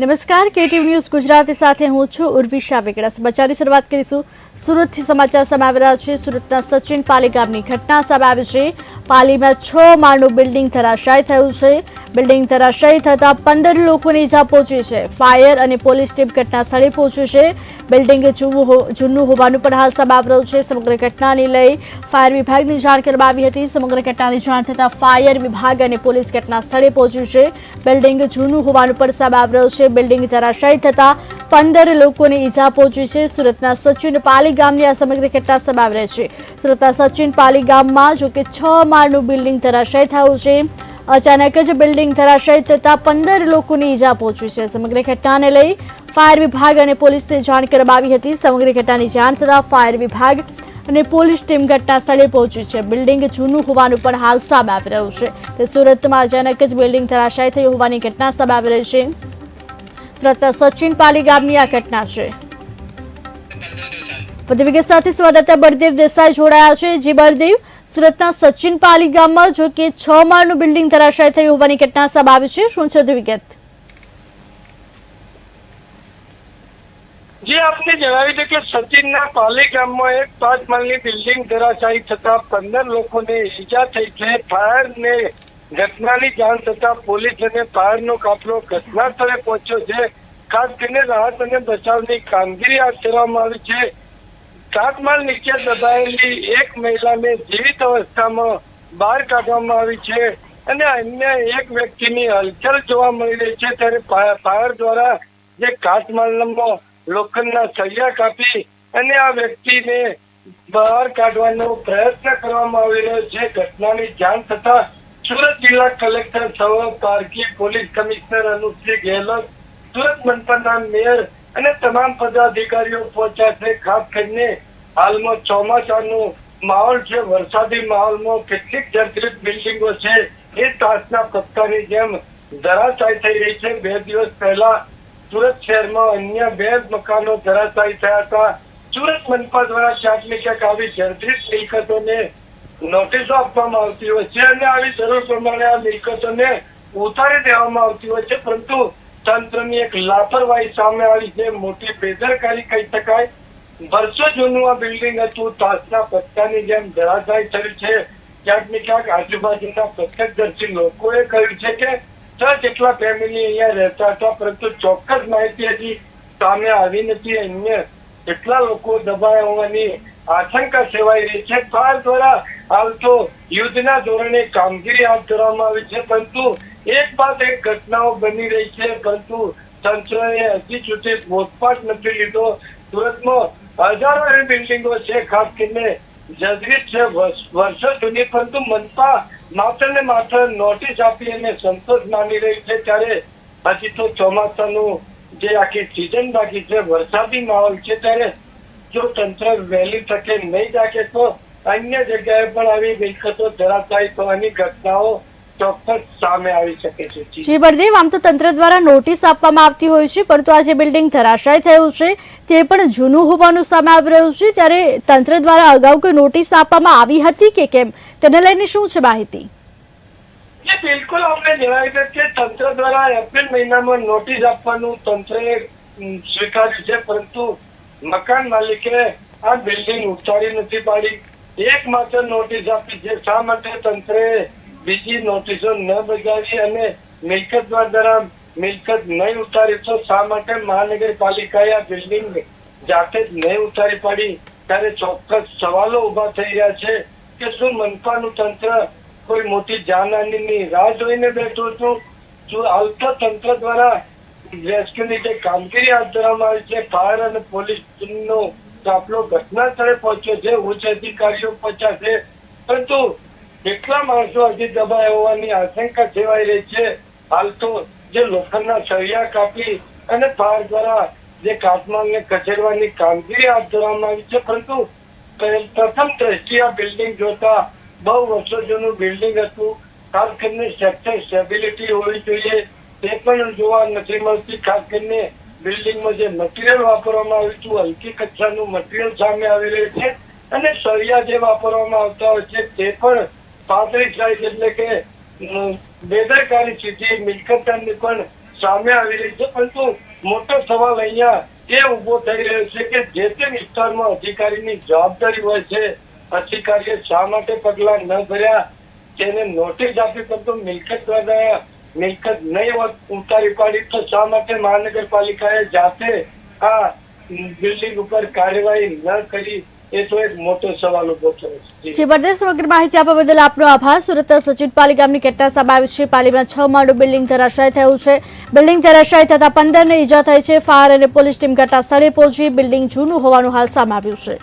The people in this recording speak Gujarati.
નમસ્કાર કેટીવ ન્યૂઝ ગુજરાતી સાથે હું છું ઉર્વિશા વેગડા સમાચારની શરૂઆત કરીશું. સુરતથી સમાચાર સામે આવી રહ્યા છે. સુરતના સચિન પાલી ગામની ઘટના સામે આવી છે. પાલીમાં છ માળનું બિલ્ડિંગ ધરાશાય થયું છે. બિલ્ડિંગ ધરાશાયી થતાં પંદર લોકોને ઈજા પહોંચી છે. ફાયર અને પોલીસ ટીમ ઘટના સ્થળે પહોંચ્યું છે. બિલ્ડિંગ જૂનું હોવાનું પણ હાલ સામે આવી રહ્યું છે. સમગ્ર ઘટનાને લઈ ફાયર વિભાગની જાણ કરવામાં આવી હતી. સમગ્ર ઘટનાની જાણ થતાં ફાયર વિભાગ અને પોલીસ ઘટના સ્થળે પહોંચ્યું છે. બિલ્ડિંગ જૂનું હોવાનું પણ સામે રહ્યું છે. બિલ્ડિંગ ધરાશાયી થતાં પંદર લોકોને ઈજા પહોંચી છે. સુરતના સચિન પાલી ગામની આ સમગ્ર ઘટના સામે આવી રહી છે. સુરતના સચિન પાલી ગામમાં જો કે છ માળનું બિલ્ડિંગ ધરાશય થયું છે. અચાનક જ બિલ્ડિંગ ધરાશય થતાં પંદર લોકોને ઈજા પહોંચી છે. સમગ્ર ઘટનાને લઈ ફાયર વિભાગ અને પોલીસને જાણ કરવામાં આવી હતી. સમગ્ર ઘટનાની જાણ થતાં ફાયર વિભાગ અને પોલીસ ટીમ ઘટના સ્થળે પહોંચી છે. બિલ્ડિંગ જૂનું હોવાનું પણ હાલ સામે આવી રહ્યું છે. તે સુરતમાં અચાનક જ બિલ્ડિંગ ધરાશાય થઈ હોવાની ઘટના સામે આવી રહી છે. સુરતના સચિન પાલી ગામની આ ઘટના છે. વધુ વિગત સાથે સંવાદદાતા બળદેવ દેસાઈ જોડાયા છે. જી બળદેવ, સુરતના સચિન પાલી ગામમાં જો કે છ માળનું બિલ્ડિંગ ધરાશાય થયું હોવાની ઘટના સામે આવી છે. શું છે વધુ વિગત જે આપને જણાવી દે કે સચિનના પાલી ગામમાં એક પાંચ માળની બિલ્ડિંગ ધરાશાયી થતા પંદર લોકોને ઈજા થઈ છે. ફાયરને ઘટનાની જાણ થતા પોલીસ અને ફાયરનો કાફલો ઘટના સ્થળે પહોંચ્યો છે. ખાસ કરીને રાહત અને બચાવની કામગીરી હાથ ધરવામાં આવી છે. સાત માળ નીચે દબાયેલી એક મહિલાને જીવિત અવસ્થામાં બહાર કાઢવામાં આવી છે અને અન્ય એક વ્યક્તિની હલચલ જોવા મળી રહી છે ત્યારે ફાયર દ્વારા જે કાચમાલમાં લોખંડના સળિયા કાપી અને આ વ્યક્તિને બહાર કાઢવાનો પ્રયત્ન કરવામાં આવી રહ્યો છે. ઘટનાની જાણ થતા સુરત જિલ્લા collector Saurabh Parki police commissioner Anupsinh Gehlot Surat મનપાના mayor અને તમામ પદાધિકારીઓ પહોંચ્યા છે. ખાસ કરીને હાલમાં ચોમાસાનું માહોલ છે. વરસાદી માહોલમાં કેટલીક જર્જરિત બિલ્ડિંગો છે. એ તાસના પત્તાની જેમ ધરાશાય થઈ રહી છે. બે દિવસ પહેલા સુરત શહેરમાં અન્ય બે મકાનો ધરાશાય થયા હતા. સુરત મનપા દ્વારા ક્યાંક ને ક્યાંક આવી જર્જરિત મિલકતોને નોટિસો આપવામાં આવતી હોય છે અને આવી જરૂર પ્રમાણે આ મિલકતોને ઉતારી દેવામાં આવતી હોય છે. પરંતુ તંત્રની એક લાપરવાહી સામે આવી છે મોટી બેદરકારી કહી શકાય. વર્ષો જૂનું આ બિલ્ડિંગ હતું. તાસના પત્તાની જેમ ધરાશાય થયું છે. ક્યાંક ને ક્યાંક આજુબાજુના પ્રત્યક્ષદર્શી લોકોએ કહ્યું છે કે છ જેટલા ફેમિલી અહીંયા રહેતા હતા, પરંતુ ચોક્કસ માહિતી હજી સામે આવી નથી. અન્ય કેટલા લોકો દબાયા હોવાની આશંકા સેવાઈ રહી છે. ફાયર દ્વારા હાલ તો યુદ્ધના ધોરણે કામગીરી હાથ ધરવામાં આવી છે, પરંતુ એક બાદ એક ઘટનાઓ બની રહી છે, પરંતુ તંત્રએ હજી સુધી મોતપાટ નથી લીધો. સુરતમાં હજારો એવી બિલ્ડિંગો છે, ખાસ કરીને જર્જરિત છે, વર્ષો જૂની, પરંતુ મનપા માત્ર ને માત્ર નોટિસ આપી અને સંતોષ માની રહી છે, ત્યારે હજી તો ચોમાસાનું જે આખી સિઝન બાકી છે, વરસાદી માહોલ છે, ત્યારે જો તંત્ર વહેલી તકે નહીં જાગે તો અન્ય જગ્યાએ પણ આવી મિલકતો ધરાશાયી થવાની ઘટનાઓ ચોક્કસ સામે આવી શકે છે. જી. જી બળદેવ આમ તો તંત્ર દ્વારા નોટિસ આપવામાં આવતી હોય છે પરંતુ આ જે બિલ્ડિંગ ધરાશાય થયું છે તે પણ જૂનું હોવાનું સામે આવી રહ્યું છે. ત્યારે તંત્ર દ્વારા અગાઉ કોઈ નોટિસ આપવામાં આવી હતી કે કેમ? તેને લઈને શું છે માહિતી? બિલકુલ અમને જણાવી કે તંત્ર દ્વારા એપ્રિલ મહિનામાં નોટિસ આપવાનું તંત્રએ સ્વીકાર્યું છે પરંતુ મકાન માલિકે આ બિલ્ડિંગ ઉતારી નથી પાડી. એકમાત્ર નોટિસ આપી છે. શા માટે તંત્રએ બીજી નોટિસો ન બજાવી અને મિલકત દ્વારા મિલકત નહીં ઉતારી તો શા માટે મહાનગરપાલિકાએ આ બિલ્ડિંગ જાતે જ નહીં ઉતારી પાડી? ત્યારે ચોક્કસ સવાલો ઊભા થઈ રહ્યા છે કે શું મનપાનું તંત્ર કોઈ મોટી જાનહાનીની રાહ જોઈને બેઠું છું શું આવતા તંત્ર દ્વારા રેસ્ક્યુની જે કામગીરી હાથ ધરવામાં આવી છે? ફાયર અને પોલીસ ટીમનો કાફલો ઘટના સ્થળે પહોંચ્યો છે. ઉચ્ચ અધિકારીઓ પહોંચ્યા છે. પરંતુ કેટલા માણસો હજી દબાયા હોવાની આશંકા સેવાઈ રહી છે, હાલ તો જે લોખંડના સળિયા કાપી અને ફાયર દ્વારા જે કાટમાળને ખસેડવાની કામગીરી હાથ ધરવામાં આવી છે, પરંતુ પ્રથમ દ્રષ્ટિએ આ બિલ્ડિંગ જોતા બહુ વર્ષો જૂનું બિલ્ડિંગ હતું. ખાસ કરીને સ્ટ્રક્ચર સ્ટેબિલિટી હોવી જોઈએ, તે પણ જોવા નથી મળતી. ખાસ કરીને બિલ્ડિંગમાં જે મટીરિયલ વાપરવામાં આવ્યું હતું, હલકી કચ્છાનું મટીરિયલ સામે આવી રહ્યું છે અને સળિયા જે વાપરવામાં આવતા હોય છે, તે પણ પાતળી સાઈઝ એટલે કે બેદરકારી સ્થિતિ મિલકતની પણ સામે આવી રહી છે. પરંતુ મોટો સવાલ અહીંયા એ ઊભો થઈ રહ્યો છે કે જે તે વિસ્તારમાં અધિકારીની જવાબદારી હોય છે, અધિકારીએ શા માટે પગલા ન ભર્યા? તેને નોટિસ આપી પરંતુ મિલકત દ્વારા મિલકત નહીં ઉતારી પાડી, તો શા માટે મહાનગરપાલિકાએ જાતે આ બિલ્ડિંગ ઉપર કાર્યવાહી ન કરી? એ બળદેવ માહિતી આપવા બદલ આપનો આભાર. સુરત સચિટપાલી ગામની ઘટના સામે પાલીમાં છ? માળનું બિલ્ડિંગ ધરાશાય થયું છે. બિલ્ડિંગ ધરાશાય થતા પંદરને ઈજા થઈ છે. ફાયર અને પોલીસ ટીમ ઘટના સ્થળે પહોંચી બિલ્ડિંગ જૂનું હોવાનું હાલ સામે આવ્યું છે.